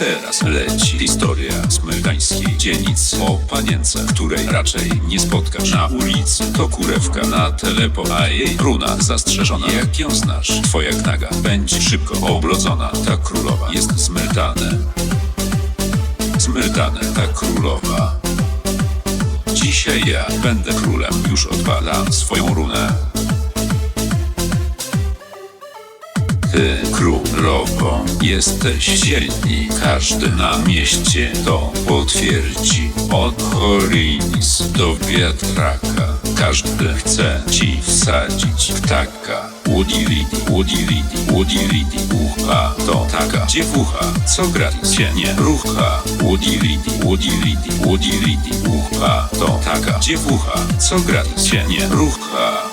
teraz leci historia smerdańskiej dzielnicy o panience, której raczej nie spotkasz na ulicy. To kurewka na telepo, a jej runa zastrzeżona. Jak ją znasz, twoja knaga będzie szybko oblodzona. Ta królowa jest smerdane. Smerdane, ta królowa. Dzisiaj ja będę królem, już odpalam swoją runę. Ty królową jesteś silni, każdy na mieście to potwierdzi. Od Horinis do wiatraka, każdy chce ci wsadzić ptaka. Udilidi, udilidi, udilidi, ucha to taka dziewucha, co gratis się nie rucha. Udilidi, udilidi, udilidi, ucha to taka dziewucha, co gratis się nie rucha.